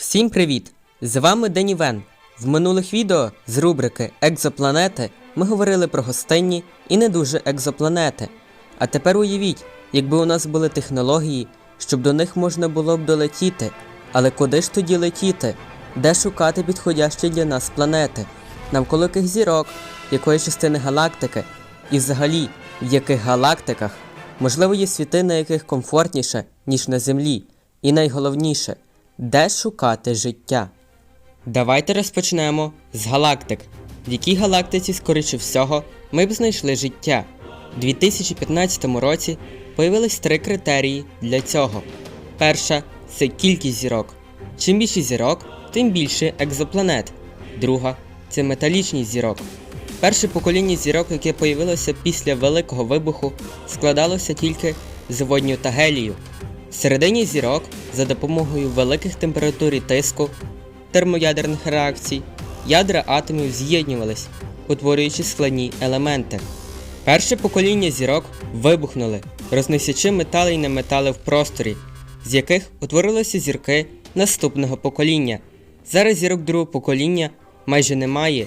Всім привіт! З вами Дені Вен. В минулих відео з рубрики Екзопланети ми говорили про гостинні і не дуже екзопланети. А тепер уявіть, якби у нас були технології, щоб до них можна було б долетіти. Але куди ж тоді летіти? Де шукати підходящі для нас планети? Навколо яких зірок, якої частини галактики? І взагалі, в яких галактиках? Можливо, є світи, на яких комфортніше, ніж на Землі. І найголовніше, де шукати життя? Давайте розпочнемо з галактик. В якій галактиці, скоріше всього, ми б знайшли життя. У 2015 році появились три критерії для цього. Перша це кількість зірок. Чим більше зірок, тим більше екзопланет. Друга це металічність зірок. Перше покоління зірок, яке появилося після Великого вибуху, складалося тільки з водню та гелію. Всередині зірок за допомогою великих температур і тиску термоядерних реакцій ядра атомів з'єднювались, утворюючи складні елементи. Перше покоління зірок вибухнули, рознесячи метали й неметали в просторі, з яких утворилися зірки наступного покоління. Зараз зірок другого покоління майже немає.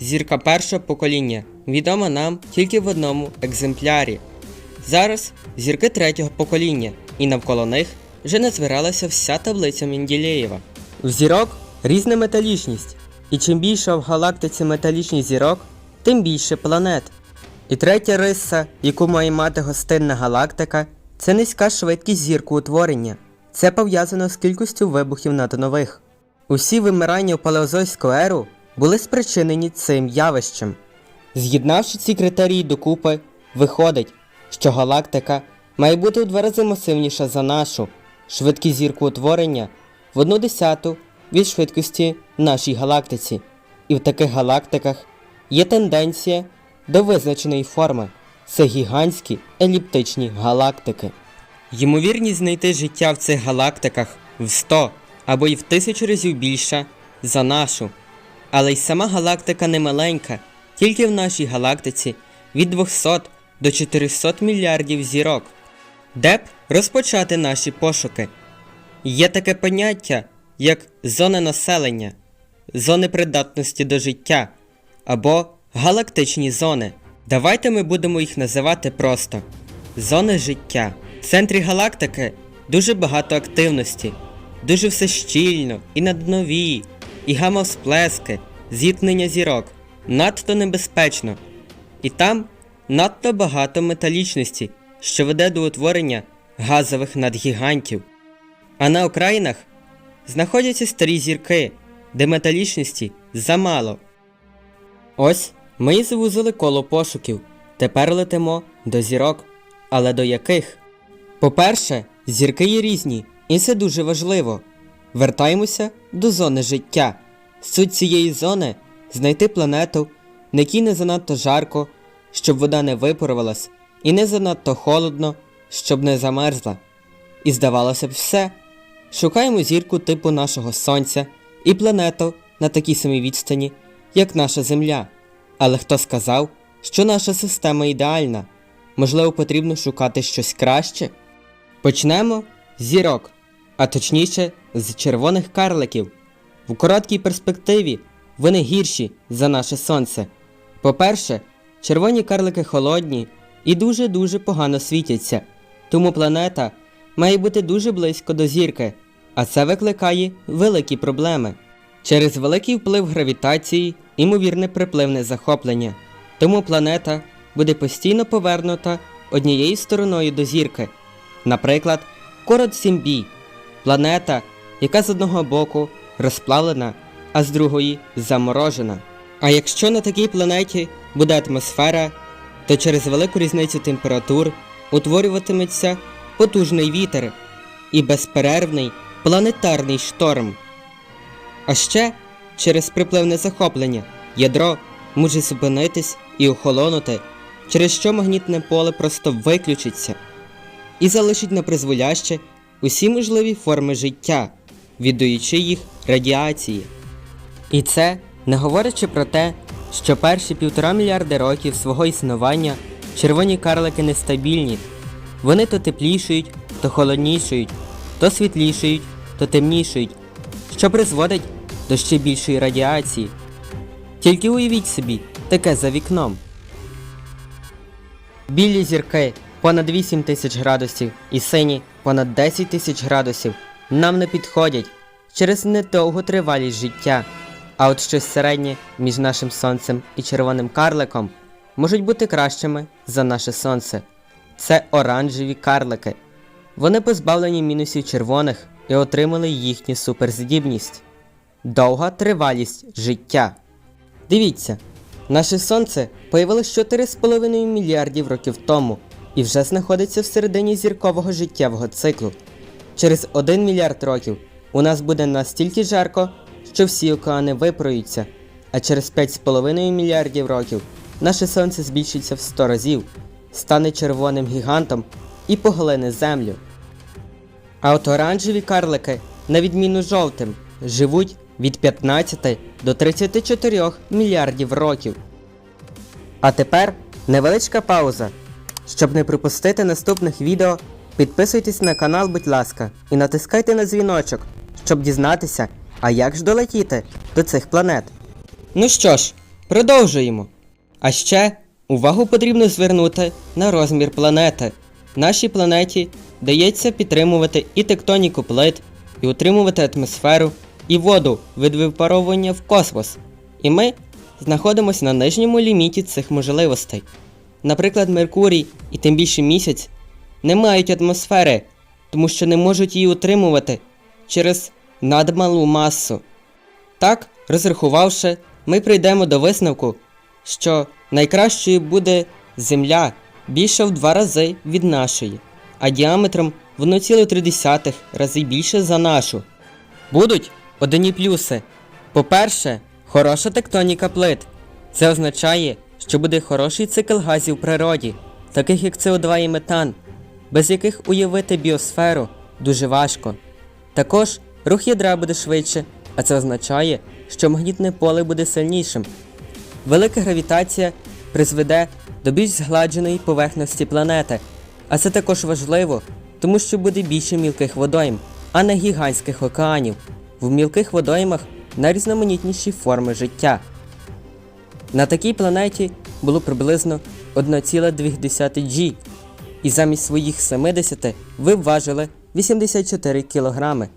Зірка першого покоління відома нам тільки в одному екземплярі. Зараз зірки третього покоління, і навколо них вже не збиралася вся таблиця Менділеєва. У зірок різна металічність, і чим більша в галактиці металічність зірок, тим більше планет. І третя риса, яку має мати гостинна галактика, це низька швидкість зіркоутворення. Це пов'язано з кількістю вибухів над нових. Усі вимирання в палеозойську еру були спричинені цим явищем. З'єднавши ці критерії докупи, виходить, що галактика має бути у два рази масивніша за нашу, швидкість зіркоутворення в одну десяту від швидкості нашій галактиці. І в таких галактиках є тенденція до визначеної форми. Це гігантські еліптичні галактики. Ймовірність знайти життя в цих галактиках в 100 або й в тисячу разів більша за нашу. Але й сама галактика не маленька, тільки в нашій галактиці від 200 до 400 мільярдів зірок. Де б розпочати наші пошуки? Є таке поняття, як зони населення, зони придатності до життя або галактичні зони. Давайте ми будемо їх називати просто зони життя. В центрі галактики дуже багато активності, дуже все щільно і наднові, і гамма-всплески, зіткнення зірок. Надто небезпечно. І там надто багато металічності, що веде до утворення газових надгігантів. А на окраїнах знаходяться старі зірки, де металічності замало. Ось ми і звузили коло пошуків. Тепер летимо до зірок. Але до яких? По-перше, зірки є різні, і це дуже важливо. Вертаємося до зони життя. Суть цієї зони знайти планету, на якій не занадто жарко, щоб вода не випарувалась, і не занадто холодно, щоб не замерзла. І здавалося б, все. Шукаємо зірку типу нашого Сонця і планету на такій самій відстані, як наша Земля. Але хто сказав, що наша система ідеальна? Можливо, потрібно шукати щось краще? Почнемо з зірок, а точніше з червоних карликів. В короткій перспективі вони гірші за наше сонце. По-перше, червоні карлики холодні і дуже-дуже погано світяться, тому планета має бути дуже близько до зірки, а це викликає великі проблеми. Через великий вплив гравітації імовірне припливне захоплення, тому планета буде постійно повернута однією стороною до зірки. Наприклад, Корот 7b – планета, яка з одного боку розплавлена, а з другої заморожена. А якщо на такій планеті буде атмосфера, то через велику різницю температур утворюватиметься потужний вітер і безперервний планетарний шторм. А ще через припливне захоплення ядро може зупинитись і охолонути, через що магнітне поле просто виключиться і залишить на призволяще усі можливі форми життя, віддаючи їх радіації. І це не говорячи про те, що перші півтора мільярди років свого існування червоні карлики нестабільні. Вони то теплішають, то холоднішають, то світлішають, то темнішають, що призводить до ще більшої радіації. Тільки уявіть собі, таке за вікном. Білі зірки понад 8 тисяч градусів і сині понад 10 тисяч градусів нам не підходять через недовгу тривалість життя. А от щось середнє між нашим сонцем і червоним карликом можуть бути кращими за наше сонце. Це оранжеві карлики. Вони позбавлені мінусів червоних і отримали їхню суперздібність. Довга тривалість життя. Дивіться, наше сонце появилось 4,5 мільярдів років тому і вже знаходиться всередині зіркового життєвого циклу. Через 1 мільярд років у нас буде настільки жарко, що всі океани випаруються, а через 5,5 мільярдів років наше сонце збільшиться в 100 разів, стане червоним гігантом і поглине землю. А от оранжеві карлики, на відміну жовтим, живуть від 15 до 34 мільярдів років. А тепер невеличка пауза. Щоб не пропустити наступних відео, підписуйтесь на канал, будь ласка, і натискайте на дзвіночок, щоб дізнатися, а як ж долетіти до цих планет. Ну що ж, продовжуємо. А ще увагу потрібно звернути на розмір планети. Нашій планеті дається підтримувати і тектоніку плит, і утримувати атмосферу, і воду від випаровування в космос. І ми знаходимося на нижньому ліміті цих можливостей. Наприклад, Меркурій і тим більше місяць не мають атмосфери, тому що не можуть її утримувати через надмалу масу. Так, розрахувавши, ми прийдемо до висновку, що найкращою буде Земля більша в два рази від нашої, а діаметром в 1,3 рази більше за нашу. Будуть одні плюси. По-перше, хороша тектоніка плит. Це означає, що буде хороший цикл газів в природі, таких як СО2 і метан, без яких уявити біосферу дуже важко. Також рух ядра буде швидше, а це означає, що магнітне поле буде сильнішим. Велика гравітація призведе до більш згладженої поверхності планети, а це також важливо, тому що буде більше мілких водойм, а не гігантських океанів. В мілких водоймах найрізноманітніші форми життя. На такій планеті було приблизно 1,2 G, і замість своїх 70 ви вважили 84 кілограми.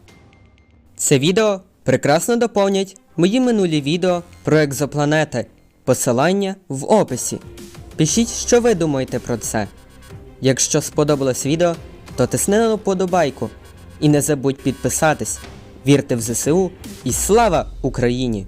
Це відео прекрасно доповнять мої минулі відео про екзопланети. Посилання в описі. Пишіть, що ви думаєте про це. Якщо сподобалось відео, то тисни на вподобайку. І не забудь підписатись. Вірте в ЗСУ і слава Україні!